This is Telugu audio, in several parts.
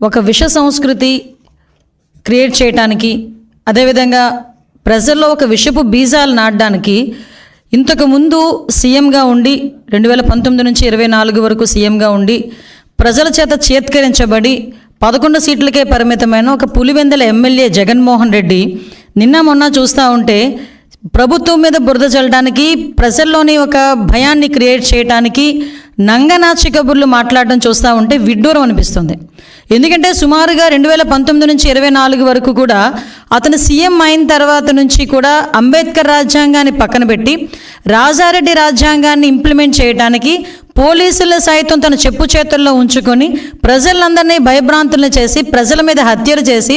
ఒక విష సంస్కృతి క్రియేట్ చేయటానికి అదేవిధంగా ప్రజల్లో ఒక విషపు బీజాలు నాటడానికి ఇంతకు ముందు సీఎంగా ఉండి రెండు వేల పంతొమ్మిది నుంచి ఇరవై నాలుగు వరకు సీఎంగా ఉండి ప్రజల చేత చేత్కరించబడి పదకొండు సీట్లకే పరిమితమైన ఒక పులివెందల ఎమ్మెల్యే జగన్మోహన్ రెడ్డి నిన్న మొన్న చూస్తూ ఉంటే ప్రభుత్వం మీద బురద చల్లడానికి ప్రజల్లోని ఒక భయాన్ని క్రియేట్ చేయడానికి నంగనాచి కబుర్లు మాట్లాడడం చూస్తూ ఉంటే విడ్డూరం అనిపిస్తుంది. ఎందుకంటే సుమారుగా రెండు వేల పంతొమ్మిది నుంచి ఇరవై నాలుగు వరకు కూడా అతను సీఎం అయిన తర్వాత నుంచి కూడా అంబేద్కర్ రాజ్యాంగాన్ని పక్కన పెట్టి రాజారెడ్డి రాజ్యాంగాన్ని ఇంప్లిమెంట్ చేయడానికి పోలీసుల సైతం తన చెప్పు చేతుల్లో ఉంచుకొని ప్రజలందరినీ భయభ్రాంతులను చేసి ప్రజల మీద హత్యలు చేసి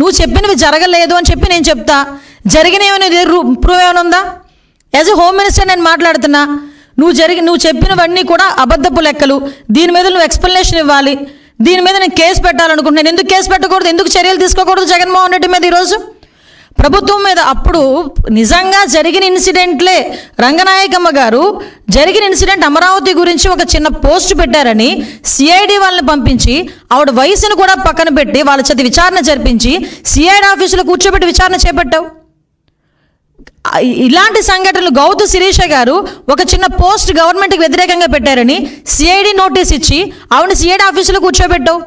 నువ్వు చెప్పినవి జరగలేదు అని చెప్పి నేను చెప్తా. జరిగినవి ప్రూవ్ ఏమైనా ఉందా? యాజ్ ఎ హోమ్ మినిస్టర్ నేను మాట్లాడుతున్నా. నువ్వు జరిగి నువ్వు చెప్పినవన్నీ కూడా అబద్ధపు లెక్కలు. దీని మీద నువ్వు ఎక్స్ప్లెనేషన్ ఇవ్వాలి. దీని మీద నేను కేసు పెట్టాలనుకుంటున్నాను. ఎందుకు కేసు పెట్టకూడదు? ఎందుకు చర్యలు తీసుకోకూడదు? జగన్మోహన్ రెడ్డి మీద ఈరోజు? ప్రభుత్వం మీద అప్పుడు నిజంగా జరిగిన ఇన్సిడెంట్లే. రంగనాయకమ్మ గారు జరిగిన ఇన్సిడెంట్ అమరావతి గురించి ఒక చిన్న పోస్ట్ పెట్టారని సిఐడి వాళ్ళని పంపించి ఆవిడ వయసును కూడా పక్కన పెట్టి వాళ్ళ చేత విచారణ జరిపించి సిఐడి ఆఫీసులో కూర్చోబెట్టి విచారణ చేపట్టావు? ఇలాంటి సంఘటనలు గౌతు శిరీష గారు ఒక చిన్న పోస్ట్ గవర్నమెంట్కి వ్యతిరేకంగా పెట్టారని సిఐడి నోటీస్ ఇచ్చి ఆవిడ సిఐడి ఆఫీసులో కూర్చోబెట్టావు?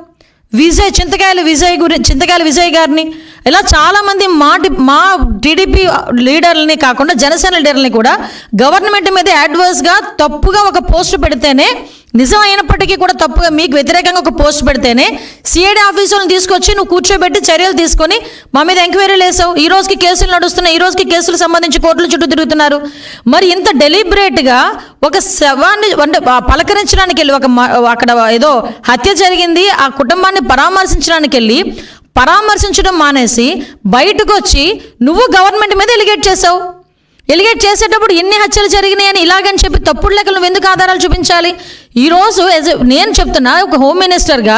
విజయ్ చింతకాయల విజయ్ గురి చింతకాయల విజయ్ గారిని ఇలా చాలామంది మా మా టీడీపీ లీడర్లని కాకుండా జనసేన లీడర్ని కూడా గవర్నమెంట్ మీద అడ్వర్స్గా తప్పుగా ఒక పోస్ట్ పెడితేనే నిజం అయినప్పటికీ కూడా తప్పుగా మీకు వ్యతిరేకంగా ఒక పోస్ట్ పెడితేనే సిఐడి ఆఫీసులను తీసుకొచ్చి నువ్వు కూర్చోబెట్టి చర్యలు తీసుకొని మా మీద ఎంక్వైరీలు వేసావు ఈ రోజుకి కేసులు నడుస్తున్నాయి. ఈ రోజుకి కేసులు సంబంధించి కోర్టుల చుట్టూ తిరుగుతున్నారు. మరి ఇంత డెలిబరేట్గా ఒక శవాన్ని అంటే పలకరించడానికి వెళ్ళి ఒక అక్కడ ఏదో హత్య జరిగింది. ఆ కుటుంబాన్ని పరామర్శించడానికి వెళ్ళి పరామర్శించడం మానేసి బయటకు వచ్చి నువ్వు గవర్నమెంట్ మీద ఎలిగేట్ చేసావు. ఎలిగేట్ చేసేటప్పుడు ఎన్ని హత్యలు జరిగినాయి అని ఇలాగని చెప్పి తప్పుడు లెక్కలు ఎందుకు ఆధారాలు చూపించాలి? ఈరోజు నేను చెప్తున్నా ఒక హోమ్ మినిస్టర్గా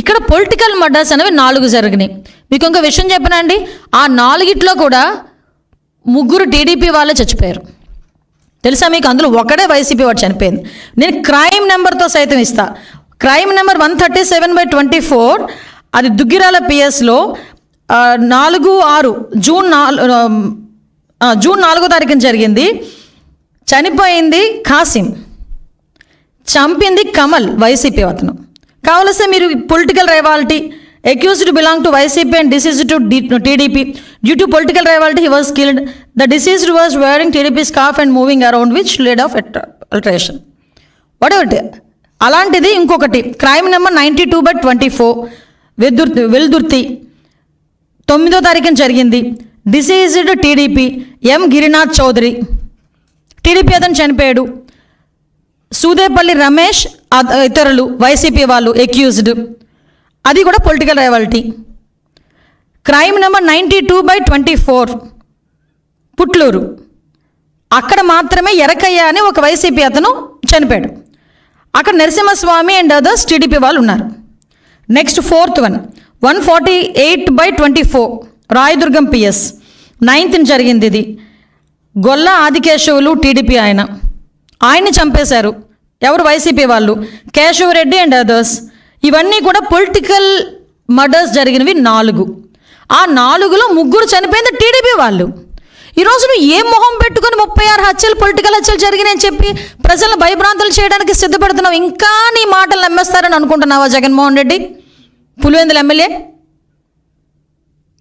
ఇక్కడ పొలిటికల్ మర్డర్స్ అనేవి నాలుగు జరిగినాయి. మీకు ఇంకో విషయం చెప్పనండి ఆ నాలుగిట్లో కూడా ముగ్గురు టీడీపీ వాళ్ళే చచ్చిపోయారు. తెలుసా మీకు? అందులో ఒకడే వైసీపీ వాడు చనిపోయింది. నేను క్రైమ్ నెంబర్తో సైతం ఇస్తా. Crime number one thirty seven by twenty four అది దుగ్గిరాల పిఎస్లో నాలుగు ఆరు జూన్ నాలుగు జూన్ నాలుగో తారీఖున జరిగింది. చనిపోయింది ఖాసిం చంపింది కమల్ వైసీపీ అతను. కావలస్తే మీరు political rivalry accused to belong to YCP and deceased to TDP. Due to political rivalry he was killed the deceased was wearing TDP scarf and moving around which lead of altercation what అలాంటిది ఇంకొకటి crime number ninety two by twenty four Vedurthi Veldurthi. తొమ్మిదో తారీఖున జరిగింది. Deceased TDP M Girinath Chowdary TDP అతను చనిపోయాడు. సూదేపల్లి రమేష్ ఇతరులు వైసీపీ వాళ్ళు ఎక్యూజ్డ్ అది కూడా political rivalry crime number ninety two by twenty four Putluru. అక్కడ మాత్రమే ఎరకయ్య అని ఒక వైసీపీ అతను చనిపోయాడు. అక్కడ నరసింహస్వామి అండ్ అదర్స్ టీడీపీ వాళ్ళు ఉన్నారు. Next fourth one one forty eight by twenty four Rayadurgam PS నైన్త్ని జరిగింది ఇది. గొల్ల ఆదికేశవులు టీడీపీ ఆయన. ఆయన్ని చంపేశారు. ఎవరు వైసీపీ వాళ్ళు? కేశవరెడ్డి అండ్ అదర్స్ ఇవన్నీ కూడా పొలిటికల్ మర్డర్స్ జరిగినవి నాలుగు. ఆ నాలుగులో ముగ్గురు చనిపోయింది టీడీపీ వాళ్ళు. ఈరోజు నువ్వు ఏ మొహం పెట్టుకొని ముప్పై ఆరు హత్యలు పొలిటికల్ హత్యలు జరిగినాయని చెప్పి ప్రజలను భయభ్రాంతులు చేయడానికి సిద్ధపడుతున్నావు? ఇంకా నీ మాటలు నమ్మేస్తారని అనుకుంటున్నావా జగన్మోహన్ రెడ్డి? పులివెందుల ఎమ్మెల్యే?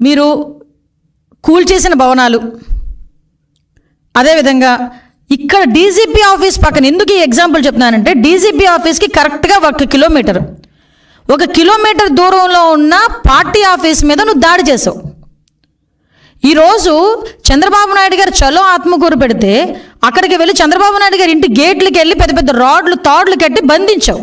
మీరు కూల్చేసిన భవనాలు. అదేవిధంగా ఇక్కడ డీజీపీ ఆఫీస్ పక్కన ఎందుకు ఈ ఎగ్జాంపుల్ చెప్తున్నానంటే డీజీపీ ఆఫీస్కి కరెక్ట్గా ఒక కిలోమీటర్. ఒక కిలోమీటర్ దూరంలో ఉన్న పార్టీ ఆఫీస్ మీద నువ్వు దాడి చేసావు. ఈరోజు చంద్రబాబు నాయుడు గారు చలో ఆత్మకూరు పెడితే అక్కడికి వెళ్ళి చంద్రబాబు నాయుడు గారి ఇంటి గేట్లకి వెళ్ళి పెద్ద పెద్ద రాడ్లు తాడ్లు కట్టి బంధించావు.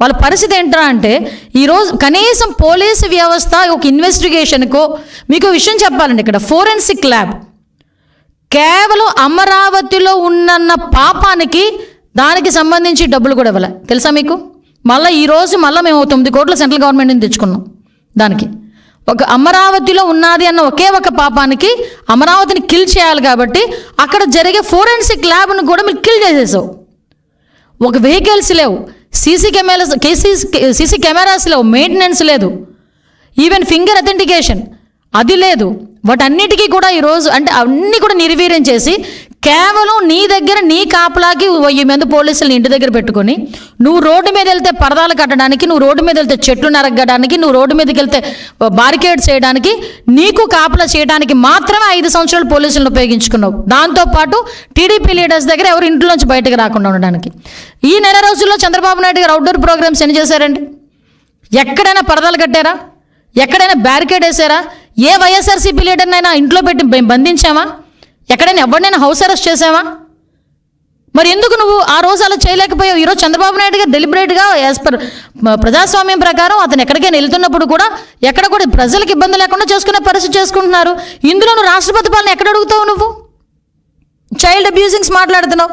వాళ్ళ పరిస్థితి ఏంట్రా అంటే ఈరోజు కనీసం పోలీసు వ్యవస్థ ఒక ఇన్వెస్టిగేషన్కో మీకు విషయం చెప్పాలండి. ఇక్కడ ఫోరెన్సిక్ ల్యాబ్. కేవలం అమరావతిలో ఉన్నన్న పాపానికి దానికి సంబంధించి డబ్బులు కూడా ఇవ్వలే. తెలుసా మీకు? మళ్ళీ ఈరోజు మళ్ళీ మేము తొమ్మిది కోట్ల సెంట్రల్ గవర్నమెంట్ నుంచి తెచ్చుకున్నాం దానికి. ఒక అమరావతిలో ఉన్నది అన్న ఒకే ఒక పాపానికి అమరావతిని కిల్ చేయాలి కాబట్టి అక్కడ జరిగే ఫోరెన్సిక్ ల్యాబ్ను కూడా మీరు కిల్ చేసేసావు. ఒక వెహికల్స్ లేవు. సీసీ కెమెరాస్ కేసీ సీసీ కెమెరాస్ లేవు మెయింటెనెన్స్ లేదు. ఈవెన్ ఫింగర్ అథెంటికేషన్ అది లేదు. వాటన్నిటికీ కూడా ఈరోజు అంటే అన్నీ కూడా నిర్వీర్యం చేసి కేవలం నీ దగ్గర నీ కాపలాకి వెయ్యి మంది పోలీసులు ఇంటి దగ్గర పెట్టుకొని నువ్వు రోడ్డు మీద వెళ్తే పరదాలు కట్టడానికి నువ్వు రోడ్డు మీద వెళ్తే చెట్లు నరగడానికి నువ్వు రోడ్డు మీదకి వెళ్తే బారికేడ్ చేయడానికి నీకు కాపలా చేయడానికి మాత్రమే ఐదు సంవత్సరాలు పోలీసులను ఉపయోగించుకున్నావు. దాంతోపాటు టీడీపీ లీడర్స్ దగ్గర ఎవరు ఇంట్లోంచి బయటకు రాకుండా ఉండడానికి. ఈ నెల రోజుల్లో చంద్రబాబు నాయుడు గారు అవుట్డోర్ ప్రోగ్రామ్స్ ఎన్ని చేశారండి? ఎక్కడైనా పరదాలు కట్టారా? ఎక్కడైనా బ్యారికేడ్ వేసారా ఏ వైఎస్ఆర్సీపీ లీడర్నైనా ఇంట్లో పెట్టి బంధించామా? ఎక్కడైనా ఎవరినైనా హౌస్ అరెస్ట్ చేసావా? మరి ఎందుకు నువ్వు ఆ రోజు అలా చేయలేకపోయావు? ఈరోజు చంద్రబాబు నాయుడు గారు డెలిబరేట్గా యాజ్ పర్ ప్రజాస్వామ్యం ప్రకారం అతను ఎక్కడికైనా వెళ్తున్నప్పుడు కూడా ఎక్కడ కూడా ప్రజలకు ఇబ్బంది లేకుండా చేసుకునే పరిస్థితి చేసుకుంటున్నారు. ఇందులో నువ్వు రాష్ట్రపతి పాలన ఎక్కడ అడుగుతావు నువ్వు? చైల్డ్ అబ్యూజింగ్స్ మాట్లాడుతున్నావు.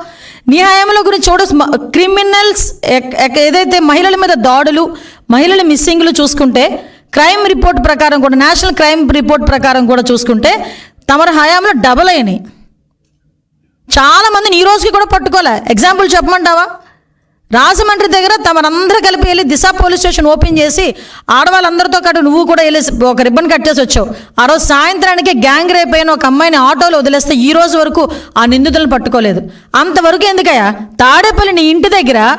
నీ హయాంలో గురించి చూడ క్రిమినల్స్ ఏదైతే మహిళల మీద దాడులు మహిళల మిస్సింగ్లు చూసుకుంటే క్రైమ్ రిపోర్ట్ ప్రకారం కూడా నేషనల్ క్రైమ్ రిపోర్ట్ ప్రకారం కూడా చూసుకుంటే తమరి హయాంలో డబల్ అయినాయి. చాలామందిని ఈ రోజుకి కూడా పట్టుకోలే. ఎగ్జాంపుల్ చెప్పమంటావా? రాజమండ్రి దగ్గర తమరందరూ కలిపి వెళ్ళి దిశ పోలీస్ స్టేషన్ ఓపెన్ చేసి ఆడవాళ్ళందరితో పాటు నువ్వు కూడా వెళ్ళి ఒక రిబ్బన్ కట్టేసి వచ్చావు. ఆ రోజు సాయంత్రానికి గ్యాంగ్ రేప్ అయిన ఒక అమ్మాయిని ఆటోలో వదిలేస్తే ఈ రోజు వరకు ఆ నిందితులను పట్టుకోలేదు. అంతవరకు ఎందుకయ్యా? తాడేపల్లి నీ ఇంటి దగ్గర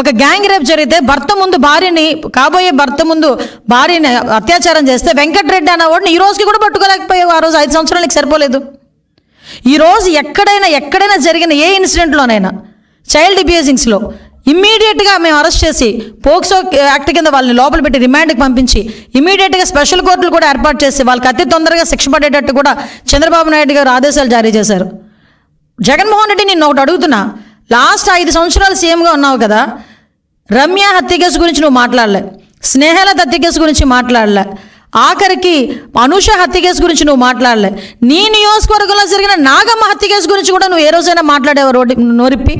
ఒక గ్యాంగ్ రేప్ జరిగితే భర్త ముందు భార్యని కాబోయే భర్త ముందు భార్యని అత్యాచారం చేస్తే వెంకటరెడ్డి అన్నవాడిని ఈ రోజుకి కూడా పట్టుకోలేకపోయావు. ఆ రోజు ఐదు సంవత్సరాలకి సరిపోలేదు. ఈరోజు ఎక్కడైనా ఎక్కడైనా జరిగిన ఏ ఇన్సిడెంట్లోనైనా చైల్డ్ అబ్యూజింగ్స్లో ఇమ్మీడియట్గా మేము అరెస్ట్ చేసి పోక్సో యాక్ట్ కింద వాళ్ళని లోపల పెట్టి రిమాండ్కి పంపించి ఇమ్మీడియట్గా స్పెషల్ కోర్టులు కూడా ఏర్పాటు చేసి వాళ్ళకి అతి తొందరగా శిక్ష పడేటట్టు కూడా చంద్రబాబు నాయుడు గారు ఆదేశాలు జారీ చేశారు. జగన్మోహన్ రెడ్డి నేను ఒకటి అడుగుతున్నా లాస్ట్ ఐదు సంవత్సరాలు సీఎంగా ఉన్నావు కదా రమ్య హత్య కేసు గురించి నువ్వు మాట్లాడలే. స్నేహలత హత్య కేసు గురించి మాట్లాడలే. ఆఖరికి అనుష హత్య కేసు గురించి నువ్వు మాట్లాడలే. నీ నియోజకవర్గంలో జరిగిన నాగమ్మ హత్య కేసు గురించి కూడా నువ్వు ఏ రోజైనా మాట్లాడేవా రోడ్డు నోరిప్పి?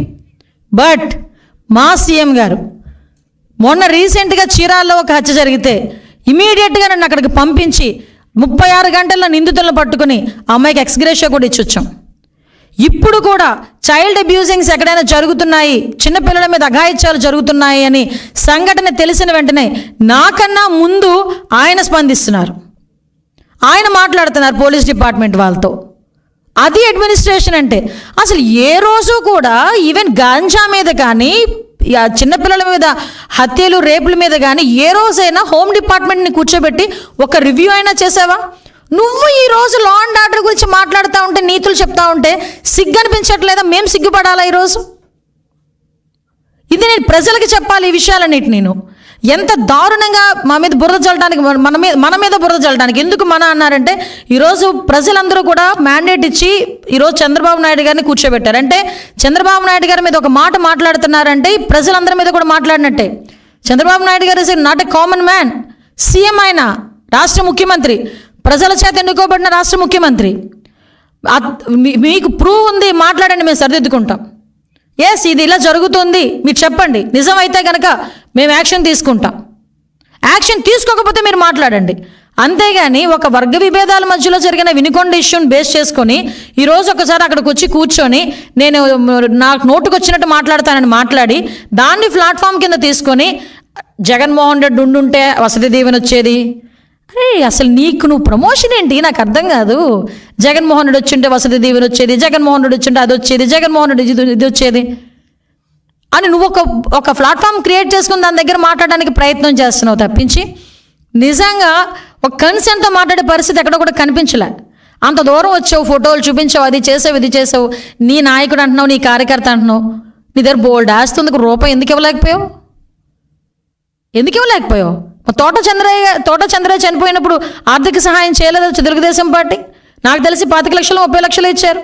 బట్ మా సీఎం గారు మొన్న రీసెంట్గా చీరాల్లో ఒక హత్య జరిగితే ఇమీడియట్గా నన్ను అక్కడికి పంపించి ముప్పై ఆరు గంటల్లో నిందితులను పట్టుకుని అమ్మాయికి ఎక్స్గ్రేషియా కూడా ఇచ్చొచ్చాం. ఇప్పుడు కూడా చైల్డ్ అబ్యూజింగ్స్ ఎక్కడైనా జరుగుతున్నాయి? చిన్నపిల్లల మీద అఘాయిత్యాలు జరుగుతున్నాయి అని సంఘటన తెలిసిన వెంటనే నాకన్నా ముందు ఆయన స్పందిస్తున్నారు. ఆయన మాట్లాడుతున్నారు పోలీస్ డిపార్ట్మెంట్ వాళ్ళతో. అది అడ్మినిస్ట్రేషన్ అంటే. అసలు ఏ రోజు కూడా ఈవెన్ గాంజా మీద కానీ చిన్నపిల్లల మీద హత్యలు రేపుల మీద కానీ ఏ రోజైనా హోమ్ డిపార్ట్మెంట్ని కూర్చోబెట్టి ఒక రివ్యూ అయినా చేసావా? నువ్వు ఈ రోజు లా అండ్ ఆర్డర్ గురించి మాట్లాడుతూ ఉంటే నీతులు చెప్తా ఉంటే సిగ్గు అనిపించట్లేదా మేము సిగ్గుపడాలా ఈరోజు? ఇది నేను ప్రజలకి చెప్పాలి ఈ విషయాలన్నిటి నేను. ఎంత దారుణంగా మా మీద బురద చల్లడానికి మన మీద మన మీద బురద చల్లడానికి ఎందుకు మన అన్నారంటే ఈరోజు ప్రజలందరూ కూడా మ్యాండేట్ ఇచ్చి ఈరోజు చంద్రబాబు నాయుడు గారిని కూర్చోబెట్టారు. అంటే చంద్రబాబు నాయుడు గారి మీద ఒక మాట మాట్లాడుతున్నారంటే ఈ ప్రజలందరి మీద కూడా మాట్లాడినట్టే. Chandrababu Naidu garu is not a common man CM ఆయన రాష్ట్ర ముఖ్యమంత్రి. ప్రజల చేత ఎన్నుకోబడిన రాష్ట్ర ముఖ్యమంత్రి. మీకు ప్రూవ్ ఉంది మాట్లాడండి మేము సరిదిద్దుకుంటాం. ఎస్ ఇది ఇలా జరుగుతుంది మీరు చెప్పండి. నిజమైతే కనుక మేము యాక్షన్ తీసుకుంటాం. యాక్షన్ తీసుకోకపోతే మీరు మాట్లాడండి. అంతేగాని ఒక వర్గ విభేదాల మధ్యలో జరిగిన వినుకొండ ఇష్యూని బేస్ చేసుకొని ఈరోజు ఒకసారి అక్కడికి వచ్చి కూర్చొని నేను నాకు నోటుకు వచ్చినట్టు మాట్లాడతానని మాట్లాడి దాన్ని ప్లాట్ఫామ్ కింద తీసుకొని జగన్మోహన్ రెడ్డి ఉండుంటే వసతి దీవెన వచ్చేది? అరే అసలు నీకు నువ్వు ప్రమోషన్ ఏంటి? నాకు అర్థం కాదు. జగన్మోహన్ రెడ్డి వచ్చింటే వసతి దీవెన వచ్చేది జగన్మోహన్ రెడ్డి వచ్చింటే అది వచ్చేది జగన్మోహన్ రెడ్డి ఇది ఇది వచ్చేది. అని నువ్వు ఒక ఒక ప్లాట్ఫామ్ క్రియేట్ చేసుకుని దాని దగ్గర మాట్లాడడానికి ప్రయత్నం చేస్తున్నావు తప్పించి నిజంగా ఒక కన్సెంట్తో మాట్లాడే పరిస్థితి ఎక్కడ కూడా కనిపించలే. అంత దూరం వచ్చావు ఫోటోలు చూపించావు అది చేసావు ఇది చేసావు. నీ నాయకుడు అంటున్నావు నీ కార్యకర్త అంటున్నావు. నీ దగ్గర బోల్డ్ ఆస్తుంది రూపాయి ఎందుకు ఇవ్వలేకపోయావు? ఎందుకు ఇవ్వలేకపోయావు? తోట చంద్రయ్య తోట చంద్రయ్య చనిపోయినప్పుడు ఆర్థిక సహాయం చేయలేదు తెలుగుదేశం పార్టీ? నాకు తెలిసి పాతిక లక్షలు ముప్పై లక్షలు ఇచ్చారు.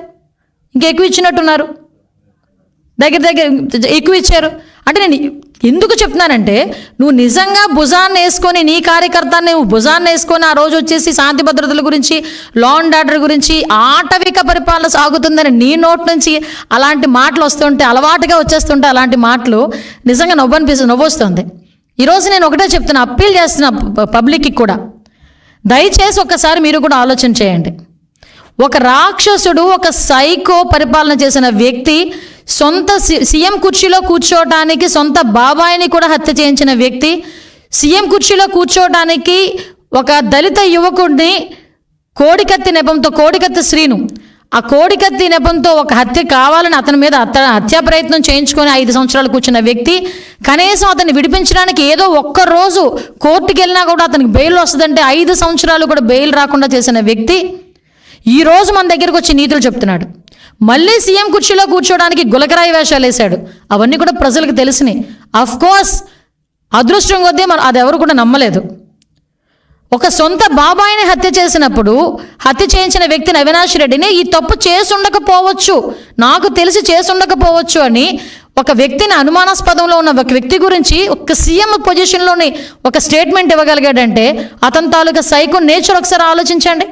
ఇంకెక్కువ ఇచ్చినట్టున్నారు. దగ్గర దగ్గర ఎక్కువ ఇచ్చారు. అంటే నేను ఎందుకు చెప్తున్నానంటే నువ్వు నిజంగా భుజాన్ని వేసుకొని నీ కార్యకర్త నువ్వు భుజాన్ని వేసుకొని ఆ రోజు వచ్చేసి శాంతి భద్రతల గురించి లా అండ్ ఆర్డర్ గురించి ఆటవిక పరిపాలన సాగుతుందని నీ నోట్ నుంచి అలాంటి మాటలు వస్తుంటే అలవాటుగా వచ్చేస్తుంటే అలాంటి మాటలు నిజంగా నవ్వు అనిపిస్తుంది ఈరోజు నేను ఒకటే చెప్తున్నా అప్పీల్ చేస్తున్న పబ్లిక్కి కూడా. దయచేసి ఒక్కసారి మీరు కూడా ఆలోచన చేయండి. ఒక రాక్షసుడు ఒక సైకో పరిపాలన చేసిన వ్యక్తి సొంత సీఎం కుర్చీలో కూర్చోవటానికి సొంత బాబాయిని కూడా హత్య చేయించిన వ్యక్తి సీఎం కుర్చీలో కూర్చోవటానికి ఒక దళిత యువకుడిని కోడికత్తి నెపంతో కోడికత్తి శ్రీను ఆ కోడికత్తి నెపంతో ఒక హత్య కావాలని అతని మీద అత హత్యా ప్రయత్నం చేయించుకొని ఐదు సంవత్సరాలు కూర్చున్న వ్యక్తి కనీసం అతన్ని విడిపించడానికి ఏదో ఒక్క రోజు కోర్టుకి వెళ్ళినా కూడా అతనికి బెయిల్ వస్తుందంటే ఐదు సంవత్సరాలు కూడా బెయిల్ రాకుండా చేసిన వ్యక్తి ఈ రోజు మన దగ్గరకు వచ్చి నీతులు చెప్తున్నాడు. మళ్ళీ సీఎం కుర్చీలో కూర్చోవడానికి గులకరాయి వేషాలు వేశాడు. అవన్నీ కూడా ప్రజలకు తెలిసినాయి. అఫ్కోర్స్ అదృష్టం కొద్దీ మనం అది ఎవరు కూడా నమ్మలేదు. ఒక సొంత బాబాయిని హత్య చేసినప్పుడు హత్య చేయించిన వ్యక్తిని అవినాష్ రెడ్డిని ఈ తప్పు చేసుండకపోవచ్చు నాకు తెలిసి చేసుండకపోవచ్చు అని ఒక వ్యక్తిని అనుమానాస్పదంలో ఉన్న ఒక వ్యక్తి గురించి ఒక సీఎం పొజిషన్లోని ఒక స్టేట్మెంట్ ఇవ్వగలిగాడంటే అతని తాలూకా సైకో నేచర్ ఒకసారి ఆలోచించండి.